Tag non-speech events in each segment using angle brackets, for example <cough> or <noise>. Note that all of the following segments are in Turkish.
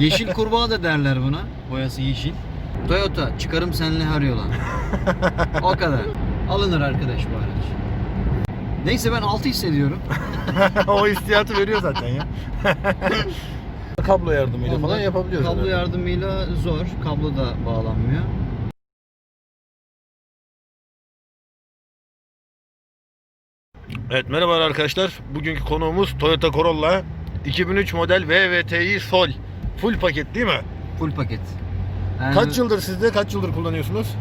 Yeşil kurbağa da derler buna. Boyası yeşil. Toyota çıkarım senle her yola. <laughs> o kadar. Alınır arkadaş bu araç. Neyse ben 6 hissediyorum. <laughs> o hissiyatı veriyor zaten ya. <laughs> Kablo yardımıyla falan Onda yapabiliyoruz. Kablo herhalde. yardımıyla zor. Kablo da bağlanmıyor. Evet merhaba arkadaşlar. Bugünkü konuğumuz Toyota Corolla 2003 model VVTi Sol. Full paket değil mi? Full paket. Yani Kaç yıldır sizde? Kaç yıldır kullanıyorsunuz?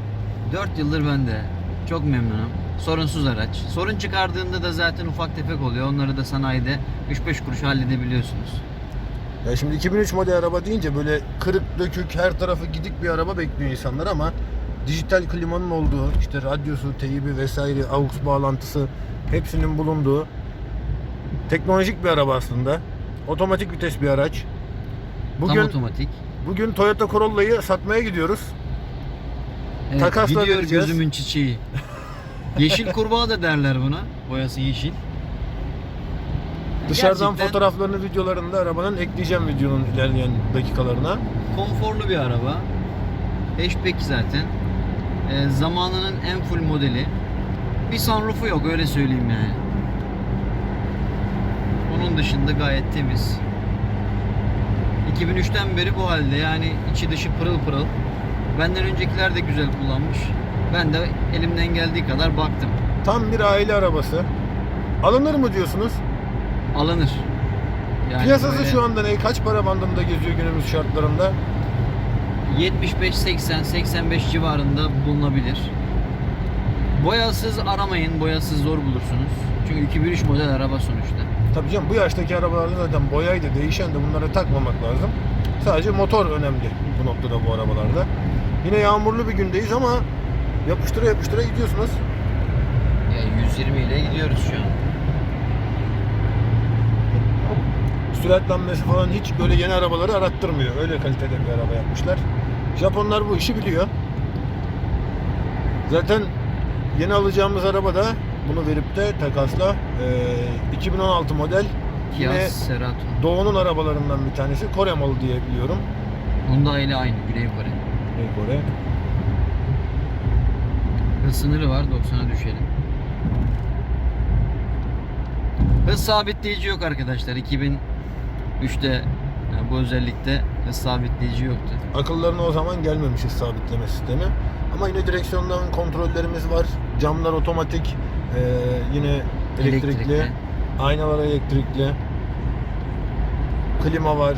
4 yıldır bende. Çok memnunum. Sorunsuz araç. Sorun çıkardığında da zaten ufak tefek oluyor. Onları da sanayide 3-5 kuruş halledebiliyorsunuz. Ya şimdi 2003 model araba deyince böyle kırık dökük her tarafı gidik bir araba bekliyor insanlar ama dijital klimanın olduğu, işte radyosu, teybi vesaire, aux bağlantısı hepsinin bulunduğu teknolojik bir araba aslında. Otomatik vites bir araç. Bugün Tam otomatik. bugün Toyota Corolla'yı satmaya gidiyoruz. Evet, Takasla gidiyor vereceğiz. gözümün çiçeği. Yeşil <laughs> kurbağa da derler buna. Boyası yeşil. Dışarıdan Gerçekten fotoğraflarını, videolarını da arabanın ekleyeceğim videonun ilerleyen dakikalarına. konforlu bir araba. Hatchback zaten. Ee, zamanının en full modeli. Bir sunroofu yok öyle söyleyeyim yani. Onun dışında gayet temiz. 2003'ten beri bu halde yani içi dışı pırıl pırıl. Benden öncekiler de güzel kullanmış. Ben de elimden geldiği kadar baktım. Tam bir aile arabası. Alınır mı diyorsunuz? Alınır. Yani Piyasası böyle şu anda ne? Kaç para bandında geziyor günümüz şartlarında? 75 80 85 civarında bulunabilir. Boyasız aramayın. Boyasız zor bulursunuz. Çünkü 2003 model araba sonuçta. Tabii canım bu yaştaki arabalarda zaten boyaydı değişen de bunlara takmamak lazım. Sadece motor önemli bu noktada bu arabalarda. Yine yağmurlu bir gündeyiz ama yapıştıra yapıştıra gidiyorsunuz. Ya 120 ile gidiyoruz şu an. Süratlenmesi falan hiç böyle yeni arabaları arattırmıyor. Öyle kalitede bir araba yapmışlar. Japonlar bu işi biliyor. Zaten yeni alacağımız araba da bunu verip de takasla eee, 2016 model Kia Yine- Cerato. Doğu'nun arabalarından bir tanesi. Kore malı diye biliyorum. Hyundai ile aynı Güney Kore. Güney Kore. Hız sınırı var 90'a düşelim. Hız sabitleyici yok arkadaşlar. 2003'te yani bu özellikle hız sabitleyici yoktu. Akıllarına o zaman gelmemişiz sabitleme sistemi. Ama yine direksiyondan kontrollerimiz var. Camlar otomatik. Eee, yine elektrikli. Elektrikli. Aynalar elektrikli. Klima var.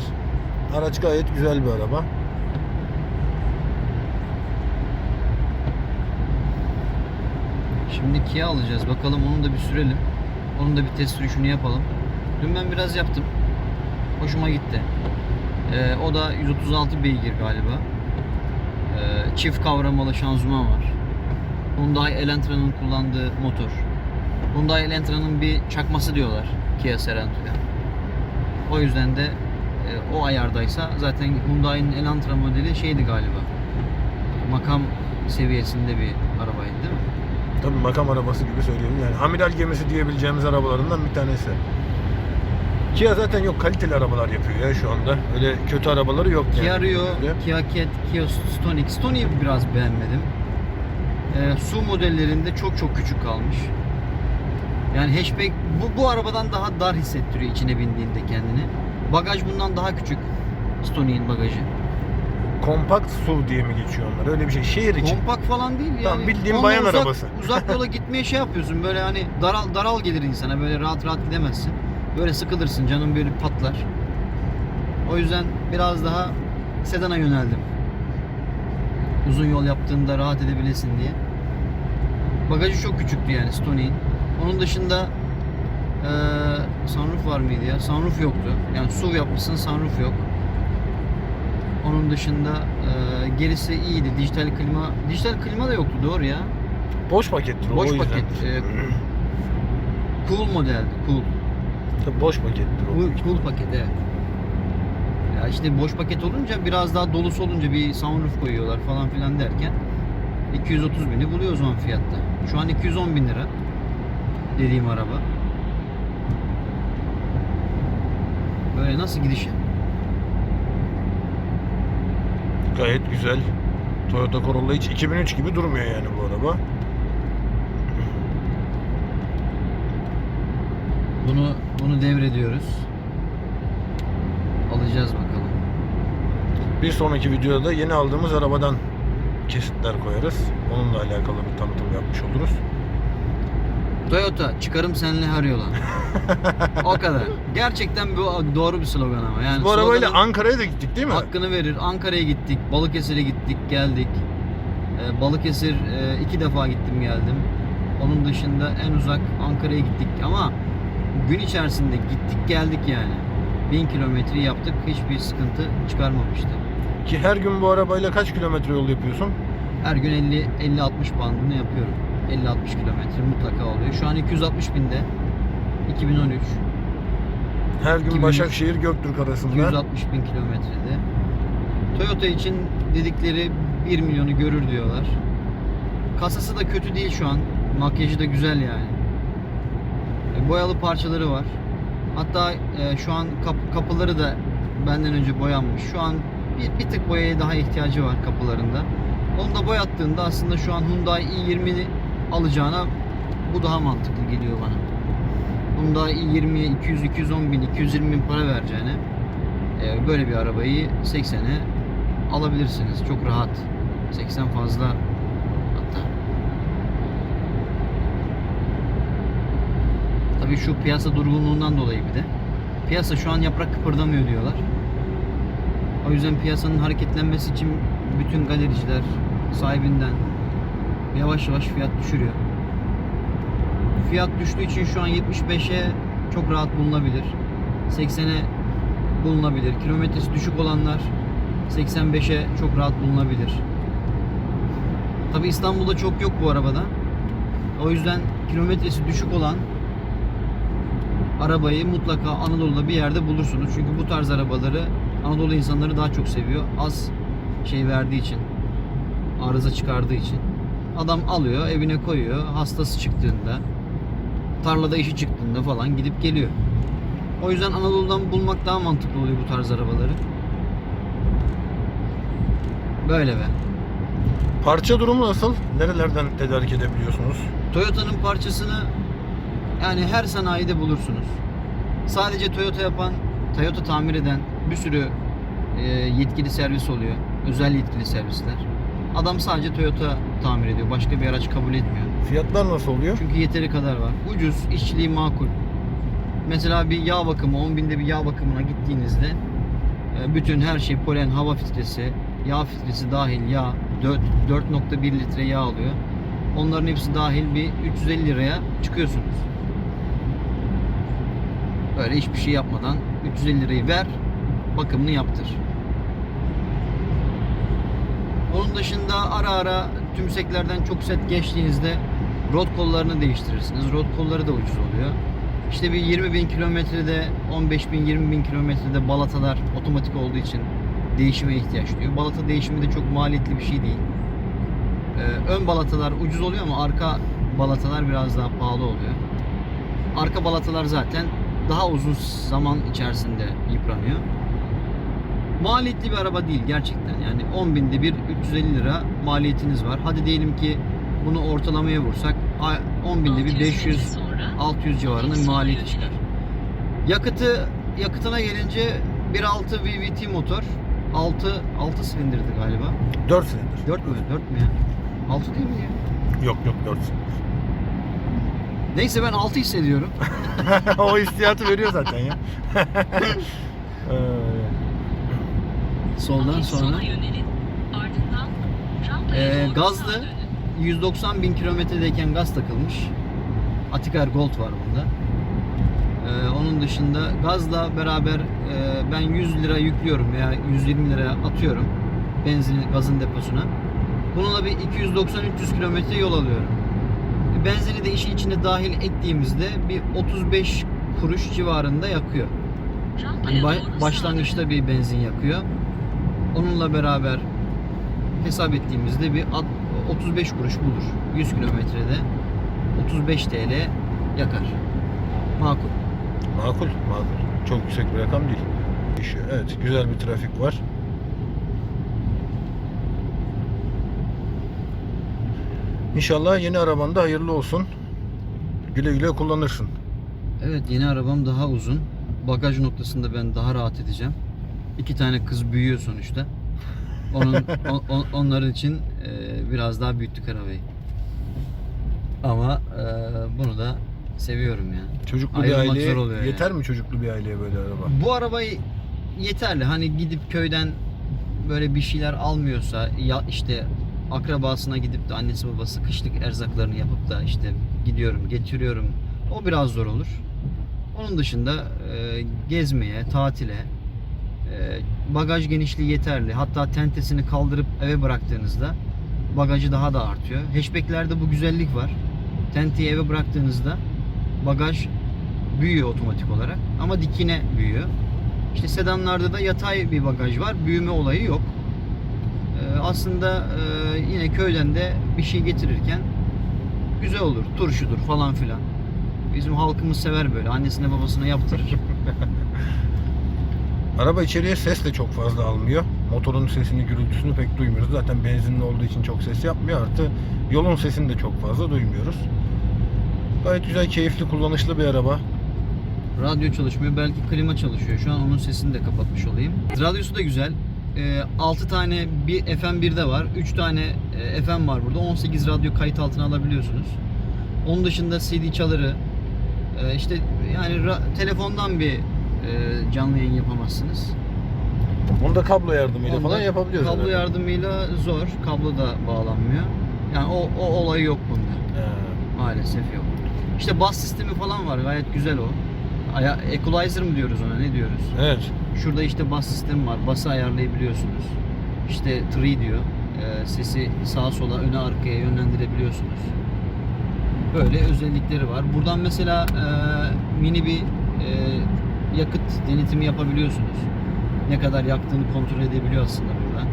Araç gayet güzel bir araba. Şimdi Kia alacağız. Bakalım onu da bir sürelim. Onun da bir test sürüşünü yapalım. Dün ben biraz yaptım. Hoşuma gitti. Ee, o da 136 beygir galiba. Ee, çift kavramalı şanzıman var. Hyundai Elantra'nın kullandığı motor. Hyundai Elantra'nın bir çakması diyorlar Kia Cerento'ya. O yüzden de e, o ayardaysa zaten Hyundai'nin Elantra modeli şeydi galiba. Makam seviyesinde bir arabaydı değil mi? Tabii makam arabası gibi söylüyorum. Yani amiral gemisi diyebileceğimiz arabalarından bir tanesi. Kia zaten yok kaliteli arabalar yapıyor ya şu anda. Öyle kötü arabaları yok yani. Kia Rio, Öyle. Kia Cat, Kia Stonic. Stonic'i biraz beğenmedim. Ee, su modellerinde çok çok küçük kalmış. Yani hatchback bu, bu arabadan daha dar hissettiriyor içine bindiğinde kendini. Bagaj bundan daha küçük. Stonic'in bagajı. Kompakt SUV diye mi geçiyor onlar? Öyle bir şey. Şehir için. Kompak falan değil yani. Tamam, bildiğin Onunla bayan uzak, arabası. <laughs> Uzak yola gitmeye şey yapıyorsun böyle hani daral, daral gelir insana böyle rahat rahat gidemezsin. Böyle sıkılırsın canın böyle patlar. O yüzden biraz daha sedana yöneldim. Uzun yol yaptığında rahat edebilesin diye. Bagajı çok küçüktü yani Stonic'in. Onun dışında eee sunroof var mıydı ya? Sunroof yoktu. Yani SUV yapmışsın sunroof yok. Onun dışında eee, gerisi iyiydi. Dijital klima, dijital klima da yoktu doğru ya. Boş pakettir o, o Boş yüzden. paket. eee, cool modeldi. Cool. Tabii boş pakettir o. Cool, cool paket evet. Ya işte boş paket olunca biraz daha dolusu olunca bir sunroof koyuyorlar falan filan derken 230 bini buluyor o zaman fiyatta. Şu an 210 bin lira dediğim araba. Böyle nasıl gidişi? Gayet güzel. Toyota Corolla hiç 2003 gibi durmuyor yani bu araba. Bunu bunu devrediyoruz. Alacağız bakalım. Bir sonraki videoda da yeni aldığımız arabadan kesitler koyarız. Onunla alakalı bir tanıtım yapmış oluruz. Toyota çıkarım senle her yola. <laughs> o kadar. Gerçekten bu doğru bir slogan ama. Yani Bu arabayla sloganın Ankara'ya da gittik değil mi? hakkını verir. Ankara'ya gittik, Balıkesir'e gittik, geldik. Ee, Balıkesir e, iki defa gittim geldim. Onun dışında en uzak Ankara'ya gittik ama gün içerisinde gittik geldik yani. 1000 kilometre yaptık. Hiçbir sıkıntı çıkarmamıştı. Ki her gün bu arabayla kaç kilometre yol yapıyorsun? Her gün 50 50 60 bandını yapıyorum. 50 60 kilometre mutlaka oluyor. Şu an 260 binde. 2013 Her gün 2003, Başakşehir Göktürk arasında. 260 bin kilometrede. Toyota için dedikleri 1 milyonu görür diyorlar. Kasası da kötü değil şu an. Makyajı da güzel yani. E, Boyalı parçaları var. Hatta e, şu an kap- kapıları da benden önce boyanmış. Şu an bir, bir tık boyaya daha ihtiyacı var kapılarında. Onu da boyattığında aslında şu an Hyundai i20'ni alacağına bu daha mantıklı geliyor bana. Hyundai i20'ye 200-210 bin, 220 bin para vereceğine e, böyle bir arabayı 80'e alabilirsiniz. Çok rahat. 80 fazla hatta. Tabii şu piyasa durgunluğundan dolayı bir de. Piyasa şu an yaprak kıpırdamıyor diyorlar. O yüzden piyasanın hareketlenmesi için bütün galericiler sahibinden yavaş yavaş fiyat düşürüyor. Fiyat düştüğü için şu an 75'e çok rahat bulunabilir. 80'e bulunabilir. Kilometresi düşük olanlar 85'e çok rahat bulunabilir. Tabi İstanbul'da çok yok bu arabada. O yüzden kilometresi düşük olan arabayı mutlaka Anadolu'da bir yerde bulursunuz. Çünkü bu tarz arabaları Anadolu insanları daha çok seviyor. Az şey verdiği için, arıza çıkardığı için. Adam alıyor, evine koyuyor. Hastası çıktığında, tarlada işi çıktığında falan gidip geliyor. O yüzden Anadolu'dan bulmak daha mantıklı oluyor bu tarz arabaları. Böyle be. Parça durumu nasıl? Nerelerden tedarik edebiliyorsunuz? Toyota'nın parçasını yani her sanayide bulursunuz. Sadece Toyota yapan, Toyota tamir eden bir sürü e, yetkili servis oluyor. Özel yetkili servisler. Adam sadece Toyota tamir ediyor. Başka bir araç kabul etmiyor. Fiyatlar nasıl oluyor? Çünkü yeteri kadar var. Ucuz, işçiliği makul. Mesela bir yağ bakımı, 10 binde bir yağ bakımına gittiğinizde e, bütün her şey polen, hava filtresi, yağ filtresi dahil yağ 4 4.1 litre yağ alıyor. Onların hepsi dahil bir 350 liraya çıkıyorsunuz. Böyle hiçbir şey yapmadan 350 lirayı ver, bakımını yaptır. Onun dışında ara ara tümseklerden çok set geçtiğinizde rot kollarını değiştirirsiniz. Rot kolları da ucuz oluyor. İşte bir 20 bin kilometrede, 15 bin, 20 bin kilometrede balatalar otomatik olduğu için değişime ihtiyaç duyuyor. Balata değişimi de çok maliyetli bir şey değil. Ee, ön balatalar ucuz oluyor ama arka balatalar biraz daha pahalı oluyor. Arka balatalar zaten daha uzun zaman içerisinde yıpranıyor. Maliyetli bir araba değil gerçekten. Yani 10 binde bir 350 lira maliyetiniz var. Hadi diyelim ki bunu ortalamaya vursak 10 binde bir 500 600 civarında bir maliyeti çıkar. Yakıtı yakıtına gelince 1.6 VVT motor 6 6 silindirdi galiba. 4 silindir. 4 mü? 4 mü ya? 6 değil mi ya? Yok yok 4 silindir. Neyse ben 6 hissediyorum. <laughs> o hissiyatı veriyor zaten ya. <laughs> Ee, Soldan sonra. Ee, gazlı 190 bin kilometredeyken gaz takılmış. Atikar Gold var bunda. Ee, onun dışında gazla beraber e, ben 100 lira yüklüyorum veya 120 lira atıyorum benzin gazın deposuna. Bununla bir 290-300 kilometre yol alıyorum. Benzini de işin içine dahil ettiğimizde bir 35 kuruş civarında yakıyor. Hani ba- başlangıçta bir benzin yakıyor. Onunla beraber hesap ettiğimizde bir at- 35 kuruş bulur. 100 kilometrede 35 TL yakar. Makul. makul, makul. Çok yüksek bir rakam değil. İşi, Evet, güzel bir trafik var. İnşallah yeni araban da hayırlı olsun. Güle güle kullanırsın. Evet yeni arabam daha uzun. Bagaj noktasında ben daha rahat edeceğim. İki tane kız büyüyor sonuçta. Onun <laughs> on- on- onların için e, biraz daha büyüttük arabayı. Ama e, bunu da seviyorum ya. Çocuklu Ayrılmak bir aileye yeter yani. mi çocuklu bir aileye böyle araba? Bu arabayı yeterli. Hani gidip köyden böyle bir şeyler almıyorsa ya işte akrabasına gidip de annesi babası kışlık erzaklarını yapıp da işte gidiyorum getiriyorum. O biraz zor olur. Onun dışında e, gezmeye, tatile e, bagaj genişliği yeterli. Hatta tentesini kaldırıp eve bıraktığınızda bagajı daha da artıyor. Hatchback'lerde bu güzellik var. Tenteyi eve bıraktığınızda bagaj büyüyor otomatik olarak ama dikine büyüyor. İşte sedanlarda da yatay bir bagaj var. Büyüme olayı yok. Ee, aslında e, yine köyden de bir şey getirirken güzel olur. Turşudur falan filan. Bizim halkımız sever böyle. Annesine babasına yaptırır. <laughs> Araba içeriye ses de çok fazla almıyor. Motorun sesini, gürültüsünü pek duymuyoruz. Zaten benzinli olduğu için çok ses yapmıyor. Artı yolun sesini de çok fazla duymuyoruz. Gayet güzel, keyifli, kullanışlı bir araba. Radyo çalışmıyor. Belki klima çalışıyor. Şu an onun sesini de kapatmış olayım. Radyosu da güzel. Ee, 6 tane bir FM1'de var. 3 tane e, FM var burada. 18 radyo kayıt altına alabiliyorsunuz. Onun dışında CD çaları e, işte yani ra- telefondan bir e, canlı yayın yapamazsınız. Onu da kablo yardımıyla Onda falan yapabiliyoruz. Kablo herhalde. yardımıyla zor. Kablo da bağlanmıyor. Yani o, o olay yok bunda. He. Maalesef yok. İşte bas sistemi falan var. Gayet güzel o. Aya- Equalizer mı diyoruz ona? Ne diyoruz? Evet. Şurada işte bas sistemi var. Bası ayarlayabiliyorsunuz. İşte tree diyor. Ee, sesi sağa sola, öne arkaya yönlendirebiliyorsunuz. Böyle özellikleri var. Buradan mesela e, mini bir e, yakıt denetimi yapabiliyorsunuz. Ne kadar yaktığını kontrol edebiliyor aslında buradan.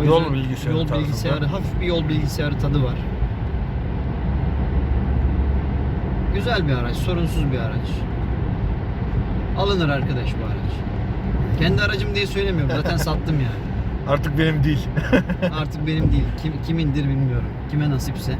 O Yol bilgisayarı Yol tarzında. bilgisayarı, hafif bir yol bilgisayarı tadı var. Güzel bir araç, sorunsuz bir araç. Alınır arkadaş bu araç. Kendi aracım diye söylemiyorum. Zaten <laughs> sattım yani. Artık benim değil. Artık benim değil. Kim, kimindir bilmiyorum. Kime nasipse.